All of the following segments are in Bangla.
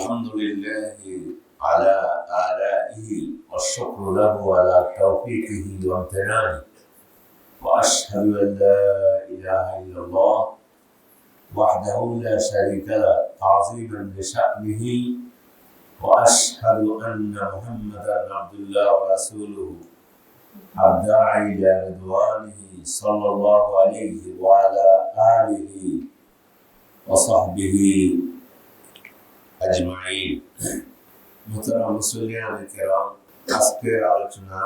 الحمد لله على آلائه والشكر له على توفيقه وامتنانه. وأشهد أن لا إله إلا الله وحده لا شريك له تعظيما لشأنه. وأشهد أن محمدا عبد الله ورسوله الداعي إلى رضوانه صلى الله عليه وعلى آله وصحبه আজমাইন মুসলিয়ান কেরাম আজকের আলোচনা,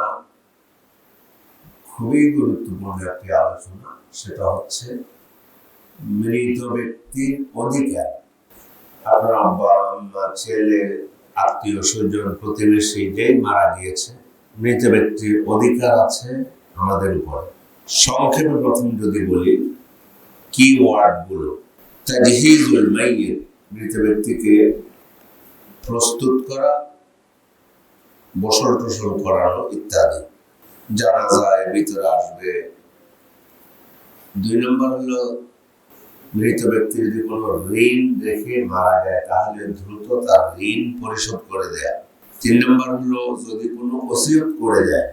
খুবই গুরুত্বপূর্ণ একটি আলোচনা, সেটা হচ্ছে মৃত ব্যক্তির অধিকার। আপনার আব্বা, আম্মা, ছেলে, আত্মীয় স্বজন, প্রতিবেশী মারা গিয়েছে, মৃত ব্যক্তির অধিকার আছে আমাদের উপরে। সংক্ষেপে প্রথম যদি বলি, কি ওয়ার্ডগুলো? তাজহিজুল মাইয়িত। মৃত ব্যক্তিকে প্রস্তুত করা বসল টসল করানো ইত্যাদি। জানা যায়, ভিতরে আসবে। দুই নম্বর হলো, মৃত ব্যক্তি যদি কোনো ঋণ রেখে মারা যায়, তাহলে দ্রুত তার ঋণ পরিশোধ করে দেয়া। তিন নম্বর হলো, যদি কোনো ওসিয়ত করে যায়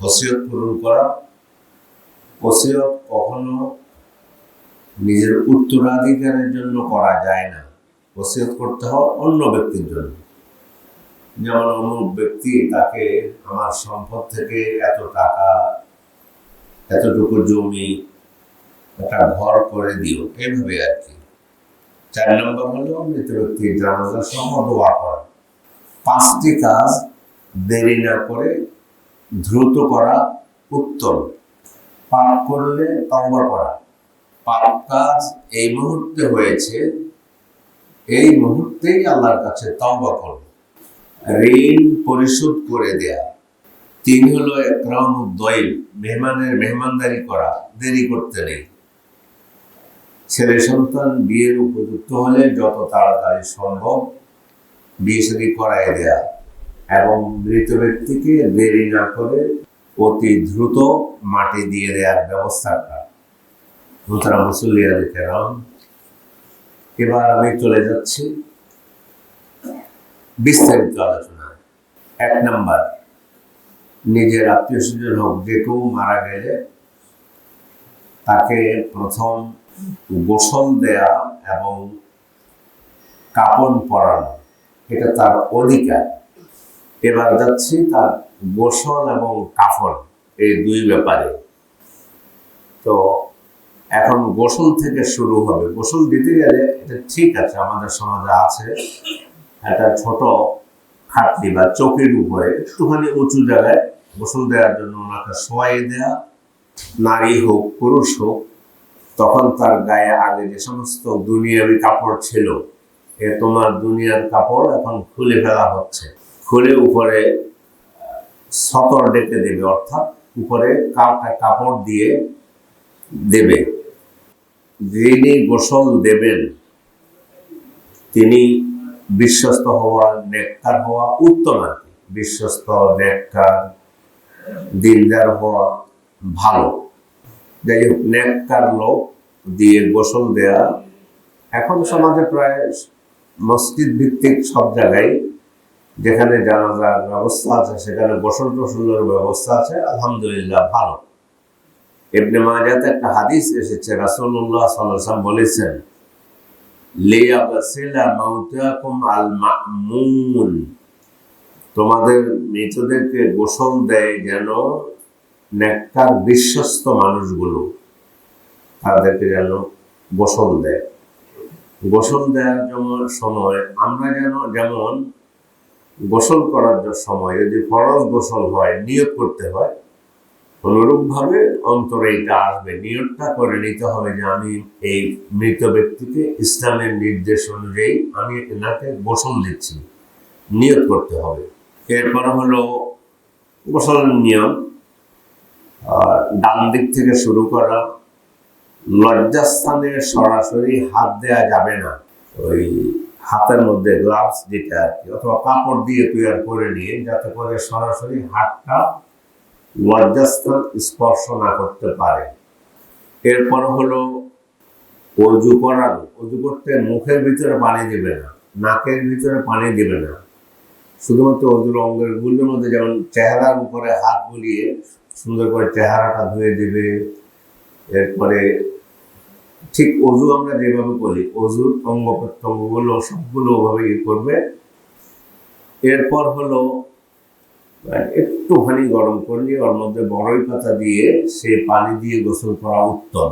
ওসিয়ত পূরণ করা। ওসিয়ত কখনো নিজের উত্তরাধিকারের জন্য করা যায় না। ওসিয়ত করতে হয় অন্য ব্যক্তির জন্য। যেমন অমুক ব্যক্তি তাকে, আমার সম্পদ থেকে এত টাকা, এতটুকু জমি, একটা ঘর করে দিও। এইভাবে আর কি। চার নম্বর হলো মৃত ব্যক্তির জানাজার সময় দোয়া করা। পাঁচটি কাজ দেরি না করে দ্রুত করা উত্তম। পাপ করলে তওবা করা। পাপ কাজ এই মুহূর্তে হয়েছে, এই মুহূর্তেই আল্লাহর কাছে তওবা করবে ঋণ পরিশোধ করে দেয়া। তিন হলো একরাম দইল মেহমানের মেহমানদারি করা, দেরি করতে নেই। ছেলে সন্তান বিয়ের উপযুক্ত হলে যত তাড়াতাড়ি সম্ভব বিয়ে শাদী করাই দেয়া এবং মৃত ব্যক্তিকে দেরি না করে অতি দ্রুত মাটি দিয়ে দেওয়ার ব্যবস্থা করা নতুন মুসল্লিয়া কেরাম এবার আমি চলে যাচ্ছি বিস্তারিত আলোচনা এক নাম্বার, নিজের আত্মীয় স্বজন হোক, যে কেউ মারা গেলে তাকে প্রথম গোসল দেয়া এবং কাপন পরানো, এটা তার অধিকার। এবার যাচ্ছি তার গোসল এবং কাফন, এই দুই ব্যাপারে। তো এখন গোসল থেকে শুরু হবে। গোসল দিতে গেলে এটা ঠিক আছে, আমাদের সমাজে আছে। একটা ছোট খাটনি বা চোখের উপরে একটুখানি উঁচু জায়গায় গোসল দেওয়ার জন্য ওনাকে শোয়াই দেয়া। নারী হোক, পুরুষ হোক, তখন তার গায়ে আগে যে সমস্ত দুনিয়াবি কাপড় ছিল, এ তোমার দুনিয়ার কাপড় এখন খুলে ফেলা হচ্ছে। খুলে উপরে, সতর ডেকে দেবে, অর্থাৎ উপরে কাপটা কাপড় দিয়ে দেবে। যিনি গোসল দেবেন, তিনি বিশ্বস্ত হওয়া নেককার হওয়া উত্তম আর কি। বিশ্বস্ত, নেককার, দিনদার হওয়া ভালো। যাই হোক নেককার লোক দিয়ে গোসল দেয়া এখন সমাজে প্রায় মসজিদ ভিত্তিক সব জায়গায় যেখানে জানাজার ব্যবস্থা আছে, সেখানে গোসল টোসলের ব্যবস্থা আছে, আলহামদুলিল্লাহ ভালো। ইবনে মাজাতে একটা হাদিস এসেছে আলাইহি ওয়াসাল্লাম বলেছেন তোমাদের মৃতদেরকে গোসল দেয় যেন নেককার বিশ্বস্ত মানুষগুলো তাদেরকে যেন গোসল দেয়। গোসল দেওয়ার যেমন সময়, আমরা যেন যেমন গোসল করার সময়, যদি ফরজ গোসল হয়, নিয়োগ করতে হয় অনুরূপভাবে অন্তরে এটা আসবে। নিয়োগটা করে নিতে হবে যে আমি এই মৃত ব্যক্তিকে ইসলামের নির্দেশ অনুযায়ী আমি এনাকে গোসল দিচ্ছি। নিয়োগ করতে হবে। এরপর হলো গোসলের নিয়ম। ডান দিক থেকে শুরু করা। লজ্জাস্থানে সরাসরি হাত দেয়া যাবে না। ওই হাতের মধ্যে গ্লাভস যেটা আর কি, অথবা কাপড় দিয়ে তৈরি করে নিয়ে যাতে করে সরাসরি হাতটা লজ্জাস্থান স্পর্শ না করতে পারে। এরপর হলো অজু করানো। অজু করতে মুখের ভিতরে পানি দেবে না, নাকের ভিতরে পানি দেবে না। শুধুমাত্র অজুর অঙ্গের গুলির মধ্যে যেমন চেহারার উপরে হাত বুলিয়ে সুন্দর করে চেহারাটা ধুয়ে দেবে, এরপরে ঠিক অজু আমরা যেভাবে করি অজুর অঙ্গ প্রত্যঙ্গগুলো সবগুলো ওভাবে ইয়ে করবে। এরপর হলো একটুখানি গরম করলে ওর মধ্যে বড়ই পাতা দিয়ে সে পানি দিয়ে গোসল করা উত্তম।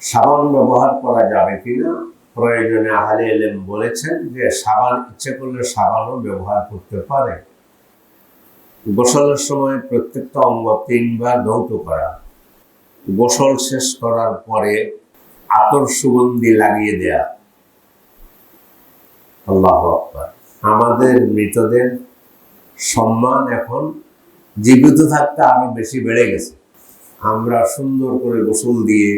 সাবান ব্যবহার করা যাবে কিনা? প্রয়োজনে আহলে এলেম বলেছেন যে সাবান, ইচ্ছে করলে সাবানও ব্যবহার করতে পারে। গোসলের সময় প্রত্যেকটা অঙ্গ তিনবার ধৌত করা। গোসল শেষ করার পরে আতর সুগন্ধি লাগিয়ে দেয়া। আল্লাহ আমাদের মৃতদের সম্মান এখন জীবিত থাকতে আরও বেশি বেড়ে গেছে। আমরা সুন্দর করে গোসল দিয়ে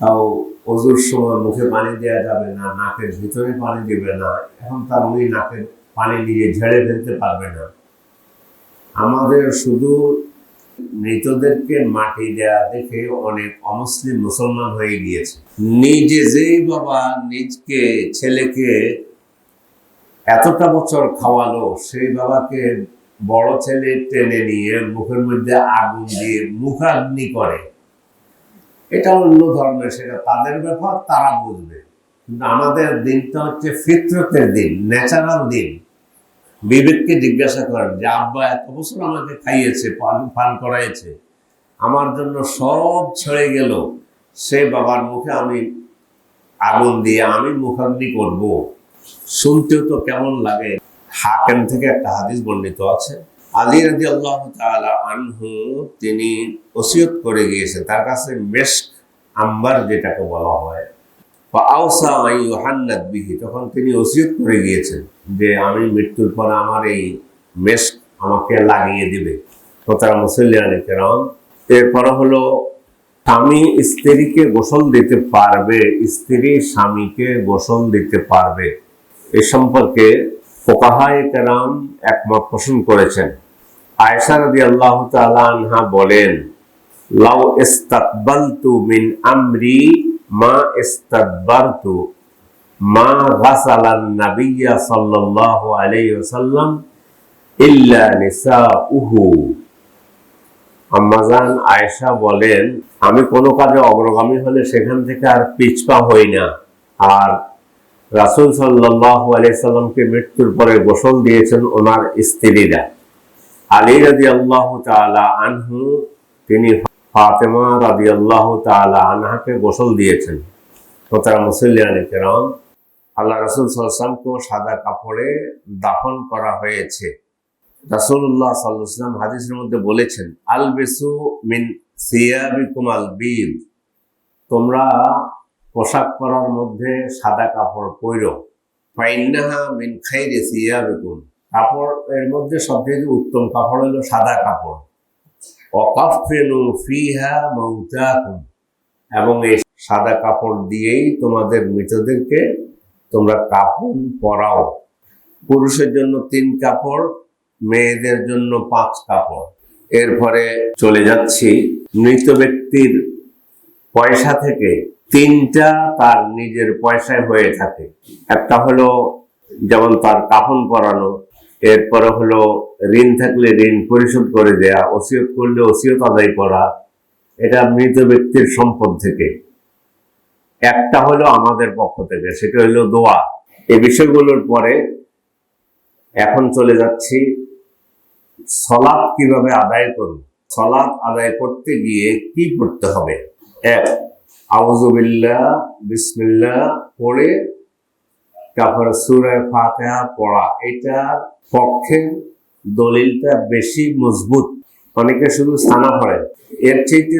তাও অজুর সময় মুখে পানি দেওয়া যাবে না, নাকের ভিতরে পানি দেবে না, এখন তার উনি নাকের পানি নিয়ে ঝেড়ে ফেলতে পারবে না। আমাদের শুধু মৃতদেরকে মাটি দেয়া দেখে অনেক অমুসলিম মুসলমান হয়ে গিয়েছে। নিজে যেই বাবা নিজকে, ছেলেকে এতটা বছর খাওয়ালো, সেই বাবাকে বড় ছেলে টেনে নিয়ে মুখের মধ্যে আগুন দিয়ে মুখাগ্নি করে। এটা অন্য ধর্মের, সেটা তাদের ব্যাপার, তারা বুঝবে। কিন্তু আমাদের দিনটা হচ্ছে ফিতরতের দিন, ন্যাচারাল দিন। বিবেককে জিজ্ঞাসা করেন যে, আব্বা, এত বছর আমাকে খাইয়েছে, পান পান করাইছে, আমার জন্য সব ছেড়ে গেল। সে বাবার মুখে আমি আগুন দিয়ে আমি মুখাগ্নি করব। শুনতেও তো কেমন লাগে। হাকেম থেকে একটা হাদিস বর্ণিত আছে। আলী রাজি আল্লাহ আনহু, তিনি ওসিয়ত করে গিয়েছেন। তার কাছে আম্বার যেটাকে বলা হয়। বিহি, তখন তিনি ওসিয়ত করে গিয়েছেন যে, আমি মৃত্যুর পর আমার এই মেশক আমাকে লাগিয়ে দিবে। তারা কেরাম, এরপরে হলো, স্বামী স্ত্রীকে গোসল দিতে পারবে, স্ত্রী স্বামীকে গোসল দিতে পারবে। এ সম্পর্কে ফোকাহায় কেরাম একমত পোষণ করেছেন। আয়সা রাদি আল্লাহ আনহা বলেন, লাউ ইস্তাকবালতু মিন আমরি মা ইস্তাকবারতু, মা গাসালান নাবিয়্যা সাল্লাল্লাহু আলাইহি ওয়াসাল্লাম ইল্লা নিসাউহু। আম্মাজান আয়েশা বলেন, আমি কোনো কাজে অগ্রগামী হলে সেখান থেকে আর পিছপা হই না। আর রাসূল সাল্লাল্লাহু আলাইহি সাল্লামকে মৃত্যুর পরে গোসল দিয়েছেন ওনার স্ত্রীরা। আলী রাজি আল্লাহ তালা আনহু, তিনি ফাতেমা রাজি আল্লাহ তালা আনহাকে গোসল দিয়েছেন। তো তারা কেরাম, আল্লাহ রসুল সাল্লামকেও সাদা কাপড়ে দাফন করা হয়েছে। রাসূলুল্লাহ সাল্লাম হাদিসের মধ্যে বলেছেন আল বেসু মিন সিয়াবিকুম আল বিল। তোমরা পোশাক পরার মধ্যে সাদা কাপড় পইরো। ফাইন্নাহা মিন খাইরে সিয়াবিকুম কাপড় এর মধ্যে সবথেকে উত্তম কাপড় হলো সাদা কাপড়। অকাফেনু ফিহা মৌতাকুম এবং এই সাদা কাপড় দিয়েই তোমাদের মৃতদেরকে তোমরা কাপড় পরাও। পুরুষের জন্য তিন কাপড় মেয়েদের জন্য পাঁচ কাপড়। এরপরে চলে যাচ্ছি মৃত ব্যক্তির পয়সা থেকে। তিনটা তার নিজের পয়সায় হয়ে থাকে। একটা হলো যেমন তার কাফন পরানো, এরপরে হলো ঋণ থাকলে ঋণ পরিশোধ করে দেয়া, ওসিয়ত করলে ওসিয়ত আদায় করা, এটা মৃত ব্যক্তির সম্পদ থেকে। একটা হলো আমাদের পক্ষ থেকে, সেটা হলো দোয়া। এই বিষয়গুলোর পরে এখন চলে যাচ্ছি সলাপ কীভাবে আদায় করব? সলাপ আদায় করতে গিয়ে কি করতে হবে? এক আউজুবিল্লাহ বিসমিল্লাহ পড়ে তারপরে ফাতেহা পড়া। এটার পক্ষে দলিলটা বেশি মজবুত। অনেকে শুধু স্থানা পড়ে। এর চাইতে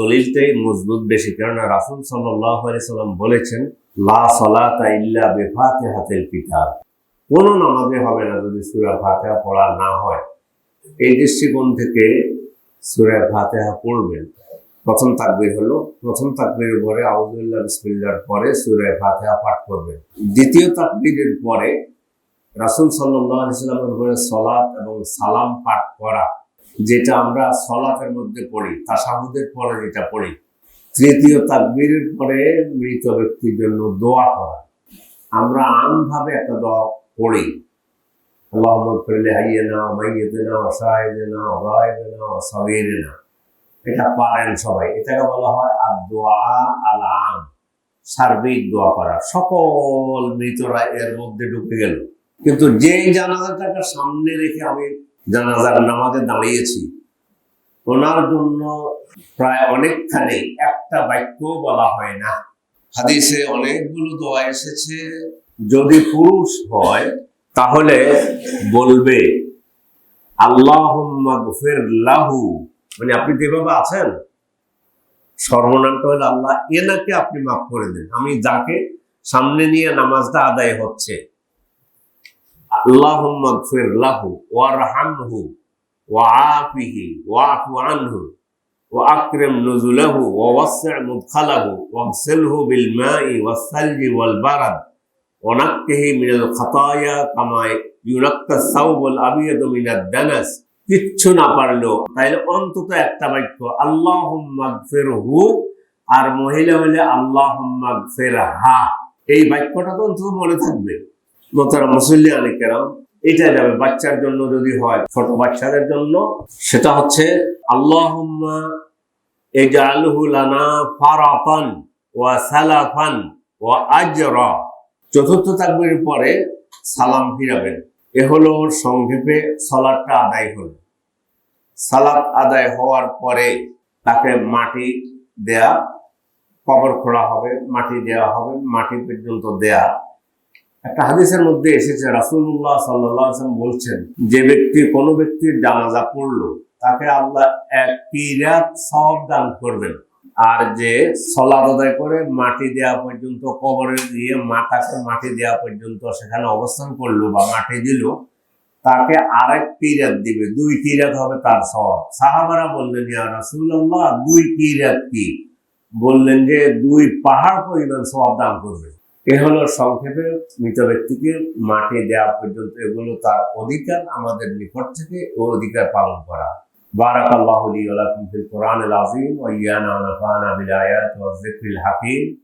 দলিলটাই মজবুত বেশি। রাসুল সাল্লাম বলেছেন, লা সলাতা ইল্লা বেফাতেহাতেল কিতাব। কোনো নামাজে হবে না যদি সুরা ফাতেহা পড়া না হয়। এই দৃষ্টিকোণ থেকে সুরা ফাতেহা পড়বেন। প্রথম তাকবির হলো, প্রথম তাকবিরের পরে আউদুল্লাহ বিসমিল্লার পরে সুরায় ফাতেহা পাঠ করবে। দ্বিতীয় তাকবিরের পরে রাসুল সাল্লাহ ইসলামের উপরে সলাত এবং সালাম পাঠ করা, যেটা আমরা সলাতের মধ্যে পড়ি তাসাহুদের পরে যেটা পড়ি। তৃতীয় তাকবিরের পরে মৃত ব্যক্তির জন্য দোয়া করা। আমরা আমভাবে একটা দোয়া পড়ি। আল্লাহ ফিরলে হাইয়ে না মাইয়ে দেনা অসহায় দেনা অগায় দেনা অসবের না এটা পারেন সবাই। এটাকে বলা হয় আর দোয়া আল আম সার্বিক দোয়া করা। সকল মৃতরা এর মধ্যে ঢুকে গেল। কিন্তু যে জানাজাটাকে সামনে রেখে আমি জানাজার নামাজে দাঁড়িয়েছি, ওনার জন্য প্রায় অনেকখানি একটা বাক্য বলা হয় না। হাদিসে অনেকগুলো দোয়া এসেছে, যদি পুরুষ হয় তাহলে বলবে আল্লাহ লাহু মানে আপনি যেভাবে আছেন সর্বনামটা হলো আল্লাহ এনাকে আপনি মাফ করে দেন আমি যাকে সামনে নিয়ে নামাজটা আদায় হচ্ছে আল্লাহ লাহু ওয়ারহামহু وعافه واعف عنه وأكرم نزله ووسع مدخله واغسله بالماء والثلج والبرد ونقه من الخطايا كما ينقى الثوب الأبيض من الدنس কিচ্ছু না পারল তাইলে অন্তত একটা বাক্য আল্লাহ হু আর মহিলা হলে আল্লাহ ফের হা এই বাক্যটা তো অন্তত মনে থাকবে। মোতারা মুসল্লি আলিকেরাম এটা যাবে বাচ্চার জন্য যদি হয়, ছোট বাচ্চাদের জন্য, সেটা হচ্ছে, আল্লাহুম্মা এজালহু লানা ফারাতান ওয়া সালাফান ওয়া আজরা চতুর্থ তাকবীরের পরে সালাম ফিরাবেন। এ হলো সংক্ষেপে সালাদটা আদায় হলো। সালাদ আদায় হওয়ার পরে তাকে মাটি দেয়া, কবর খোলা হবে, মাটি দেওয়া হবে, মাটি পর্যন্ত দেয়া। একটা হাদিসের মধ্যে এসেছে রাসুল্লাহ সাল্লাম বলছেন, যে ব্যক্তি কোনো ব্যক্তির জানাজা পড়ল, তাকে আল্লাহ এক কিরাত সব দান করবেন। আর যে সলাদ আদায় করে মাটি দেওয়া পর্যন্ত, কবরে দিয়ে মাথাকে মাটি দেওয়া পর্যন্ত সেখানে অবস্থান করল বা মাটি দিল, তাকে আরেক কিরাত দিবে। দুই কিরাত হবে তার সব সাহাবারা বললেন, ইয়া দুই কিরাত কি? বললেন যে, দুই পাহাড় পরিমাণ সব দান করবে। এ হলো সংক্ষেপে মৃত ব্যক্তিকে মাটি দেওয়া পর্যন্ত এগুলো তার অধিকার, আমাদের নিকট থেকে ও অধিকার পালন করা। بارك الله لي ولكم في القرآن العظيم وإيانا ونفعنا بالآيات والذكر الحكيم.